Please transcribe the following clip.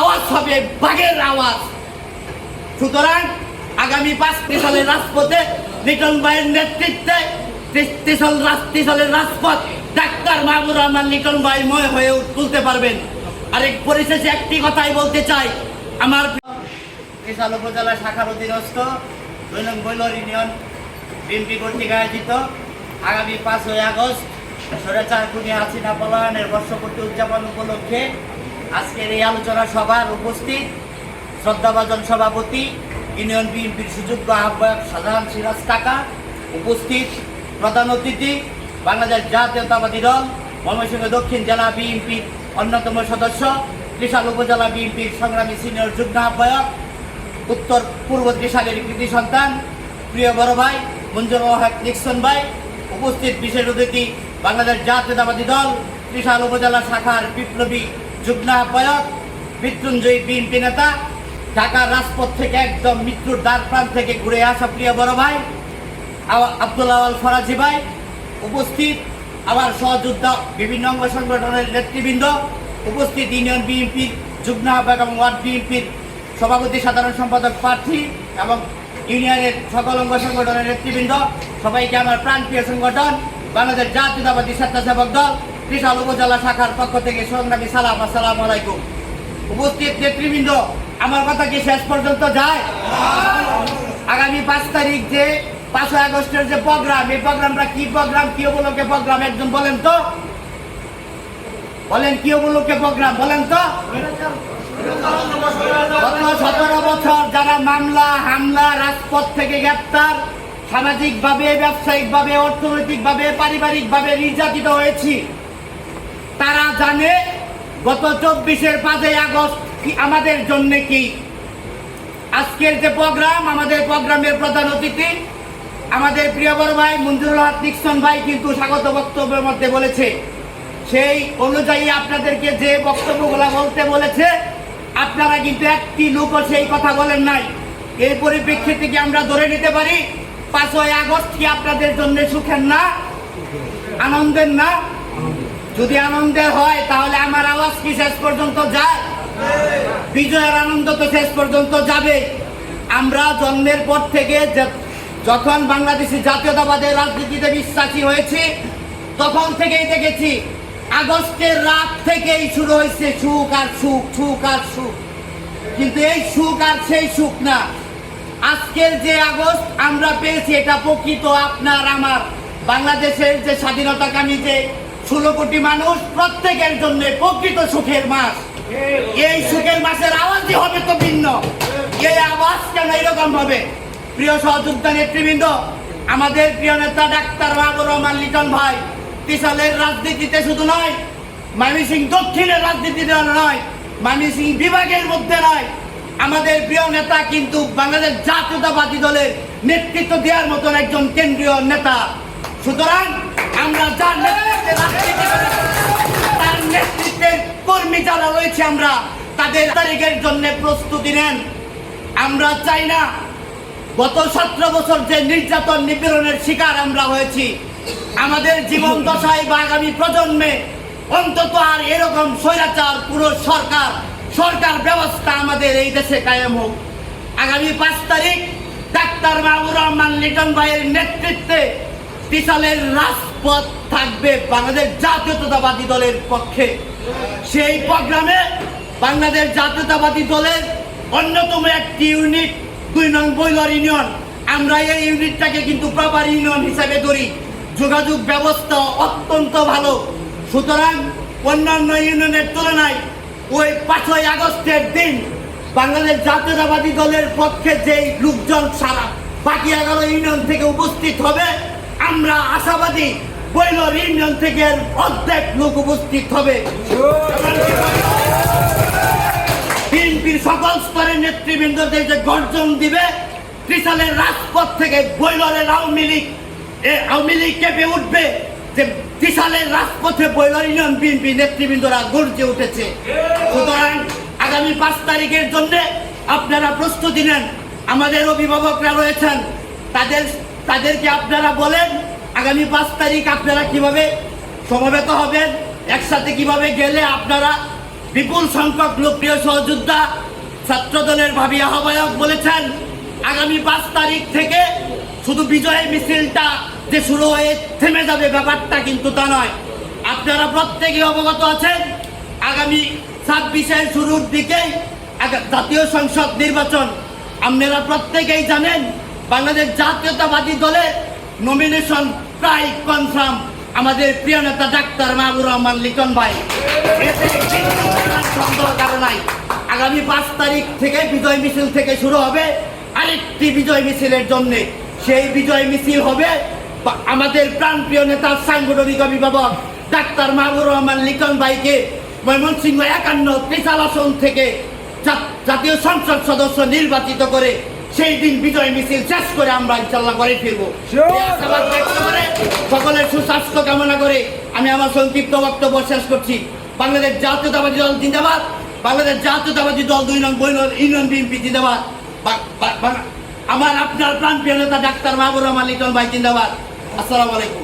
আওয়াজ হবে, বাঘের আওয়াজ। সুতরাং আগামী পাঁচটি সালের রাজপথে লিটন ভাইয়ের নেতৃত্বে ত্রিশটি সাল রাজটি সালের রাজপথ ডাক্তার মাহবুর রহমান লিটন ভাই ময় হয়ে তুলতে পারবেন। আরেক পরিশেষে একটি কথাই বলতে চাই। আমার বিশাল উপজেলা শাখার অধীনস্থ দুই নং বৈলর ইউনিয়ন বিএনপি কর্তৃক আয়োজিত আগামী পাঁচই আগস্ট স্বৈরাচার খুনি হাসিনা পলায়নের বর্ষপূর্তি উদযাপন উপলক্ষে আজকের এই আলোচনা সভার উপস্থিত শ্রদ্ধাভাজন সভাপতি, ইউনিয়ন বিএনপির সুযোগ্য আহ্বায়ক সাধারণ সিরাজ কাকা, উপস্থিত প্রধান অতিথি, বাংলাদেশ জাতীয়তাবাদী দল, ময়মনসিংহ দক্ষিণ জেলা বিএনপির অন্যতম সদস্য, ত্রিশাল উপজেলা বিএনপির সংগ্রামী সিনিয়র যুগ্ম আহ্বায়ক, উত্তর পূর্ব ত্রিশালের কৃতি সন্তান, প্রিয় বড় ভাই মঞ্জুর হক নিক্সন ভাই, উপস্থিত বিশেষ অতিথি, বাংলাদেশ জাতীয়তাবাদী দল, ত্রিশাল উপজেলা শাখার বিপ্লবী যুগ্ম আহ্বায়ক, মৃত্যুঞ্জয়ী বিএনপি নেতা, ঢাকার রাজপথ থেকে একদম মৃত্যুর দ্বার প্রান্ত থেকে ঘুরে আসা প্রিয় বড় ভাই, আওয়া- আব্দুল আওয়াল ফরাজি ভাই উপস্থিত আমার সহযোদ্ধা বিভিন্ন অঙ্গ সংগঠনের নেতৃবৃন্দ উপস্থিত, ইউনিয়ন বিএনপির যুগ্ম আহ্বায়ক এবং ওয়ার্ড বিএনপির সভাপতি, সাধারণ সম্পাদক, প্রার্থী এবং ইউনিয়নের সকল অঙ্গ সংগঠনের নেতৃবৃন্দ। সবাইকে আমার প্রাণপ্রিয় সংগঠন, বাংলাদেশ জাতীয়তাবাদী স্বেচ্ছাসেবক দল। ত্রিশাল উপজেলা শাখার পক্ষ থেকে সংগ্রামী সালাম, আসসালামু আলাইকুম। উপস্থিত নেতৃবৃন্দ, আমার কথা কি শেষ পর্যন্ত যায়? আগামী পাঁচ তারিখ যে, পাঁচই আগস্টের যে প্রোগ্রাম, এই প্রোগ্রামটা কি প্রোগ্রাম, কি উপলক্ষে প্রোগ্রাম, একজন বলেন তো। বলেন, কি উপলক্ষে প্রোগ্রাম, বলেন তো। গত সতেরো বছর যারা মামলা, হামলা, রাজপথ থেকে গ্রেপ্তার, সামাজিকভাবে, ব্যবসায়িকভাবে, অর্থনৈতিকভাবে, পারিবারিকভাবে নির্যাতিত হয়েছি তারা জানে গত চব্বিশের পাঁচই আগস্ট আমাদের জন্য কি? আজকের যে প্রোগ্রাম, আমাদের প্রোগ্রামের প্রধান অতিথি, আমাদের প্রিয় বড় ভাই মঞ্জুরুল হক নিক্সন ভাই কিন্তু স্বাগত বক্তব্যের মধ্যে বলেছে। সেই অনুযায়ী আপনাদেরকে যে বক্তব্যগুলো বলতে বলেছে, আপনারা কিন্তু একটি লোকও সেই কথা বলেন নাই। এই পরিপ্রেক্ষিতে কি আমরা ধরে নিতে পারি, পাঁচই আগস্ট কি আপনাদের জন্য সুখের না, আনন্দের না? যদি আনন্দের হয়, তাহলে আমার আওয়াজ কি শেষ পর্যন্ত যায়? বিজয়ের আনন্দ তো শেষ পর্যন্ত যাবে। আমরা জন্মের পর থেকে যখন বাংলাদেশি জাতীয়তাবাদের রাজনীতিতে বিশ্বাসী হয়েছি, তখন থেকেই দেখেছি, আগস্টের রাত থেকেই শুরু হয়েছে সুখ আর সুখ সুখ আর সুখ। কিন্তু এই সুখ আর সেই সুখ না। আজকের যে আগস্ট আমরা পেয়েছি, এটা প্রকৃত আপনার, আমার। বাংলাদেশের যে স্বাধীনতাকামী যে ষোলো কোটি মানুষ প্রত্যেকের জন্য প্রকৃত সুখের মাস। এই সুখের মাসের আওয়াজই হবে তো ভিন্ন। এই আওয়াজ কেন এরকম হবে? প্রিয় সহযোদ্ধা নেতৃবৃন্দ, আমাদের প্রিয় নেতা ডাক্তার বাবুর রহমান লিটন ভাই, ত্রিশালের রাজনীতিতে শুধু নয়, ময়মনসিং দক্ষিণের রাজনীতিতে নয়, ময়মনসিং বিভাগের মধ্যে নয়, আমাদের প্রিয় নেতা কিন্তু বাংলাদেশ জাতীয়তাবাদী দলের নেতৃত্ব দেওয়ার মতন একজন কেন্দ্রীয় নেতা। সুতরাং আমরা যার নেতৃত্বে তার নেতৃত্বের কর্মী যারা রয়েছে আমরা, তাদের তারিখের জন্য প্রস্তুতি নেন। আমরা চাই না গত সতেরো বছর যে নির্যাতন নিপীড়নের শিকার আমরা হয়েছি, আমাদের জীবন দশায় বা আগামী প্রজন্মে অন্তত আর এরকম স্বৈরাচার, পুরো সরকার সরকার ব্যবস্থা আমাদের এই দেশে কায়েম হোক। আগামী পাঁচ তারিখ ডাক্তার মাহবুর রহমান লিটন ভাইয়ের নেতৃত্বে ত্রিশালের রাজপথ থাকবে বাংলাদেশ জাতীয়তাবাদী দলের পক্ষে। সেই প্রোগ্রামে বাংলাদেশ জাতীয়তাবাদী দলের অন্যতম একটি ইউনিট, দুই নং বৈলর ইউনিয়ন। আমরা এই ইউনিটটাকে কিন্তু প্রপার ইউনিয়ন হিসাবে ধরি। যোগাযোগ ব্যবস্থা অত্যন্ত ভালো। সুতরাং অন্যান্য ইউনিয়নের তুলনায় ওই পাঁচই আগস্টের দিন বাংলাদেশ জাতীয়তাবাদী দলের পক্ষে যেই লোকজন সারা বাকি এগারো ইউনিয়ন থেকে উপস্থিত হবে আমরা আশাবাদী বৈলর ইউনিয়ন থেকে অর্ধেক লোক উপস্থিত হবে। বিএনপির সকল স্তরের নেতৃবৃন্দদের যে গর্জন দিবে, ত্রিশালের রাজপথ থেকে বৈলরের আওয়ামী লীগ, এ আওয়ামী লীগ কেঁপে উঠবে যে ত্রিশালের রাজপথে বৈলর ইউনিয়ন বিএনপি নেতৃবৃন্দরা গর্জে উঠেছে। সুতরাং আগামী পাঁচ তারিখের জন্য আপনারা প্রস্তুতি নেন। আমাদের অভিভাবকরা রয়েছেন, তাদের তাদেরকে আপনারা বলেন, আগামী পাঁচ তারিখ আপনারা কীভাবে সমবেত হবেন, একসাথে কীভাবে গেলে আপনারা বিপুল সংখ্যক লোকপ্রিয় সহযোদ্ধা ছাত্র দলের ভাবি আহ্বায়ক বলেছেন, আগামী পাঁচ তারিখ থেকে শুধু বিজয় মিছিলটা যে শুরু হয়ে থেমে যাবে ব্যাপারটা কিন্তু তা নয়। আপনারা প্রত্যেকে অবগত আছেন, আগামী ছাব্বিশের শুরুর দিকেই জাতীয় সংসদ নির্বাচন। আপনারা প্রত্যেকেই জানেন বাংলাদেশ জাতীয়তাবাদী দলের নমিনেশন প্রায় কনফার্ম আমাদের প্রিয় নেতা ডাক্তার মাহবুর রহমান লিটন ভাই। এতে কিন্তু কোনো সন্দেহ কারও নাই। আগামী পাঁচ তারিখ থেকে বিজয় মিছিল থেকে শুরু হবে আরেকটি বিজয় মিছিলের জন্যে। সেই বিজয় মিছিল হবে আমাদের প্রাণপ্রিয় নেতা সাংগঠনিক অভিভাবক ডাক্তার মাহবুর রহমান লিটন ভাইকে ময়মনসিংহ একান্ন ত্রিশাল আসন থেকে জাতীয় সংসদ সদস্য নির্বাচিত করে সেই দিন বিজয় মিছিল শেষ করে আমরা ইনশাল্লাহ করে ফিরবো। সকলের সুস্বাস্থ্য কামনা করে আমি আমার সংক্ষিপ্ত বক্তব্য শেষ করছি। বাংলাদেশ জাতীয়তাবাদী দল জিন্দাবাদ বাংলাদেশ জাতীয়তাবাদী দল দুই নং বৈন ইউনিয়ন বিএনপি জিন্দাবাদ আমার আপনার প্রাণ প্রিয় নেতা ডাক্তার মাহবুর রহমান লিটন ভাই জিন্দাবাদ। আসসালামু আলাইকুম।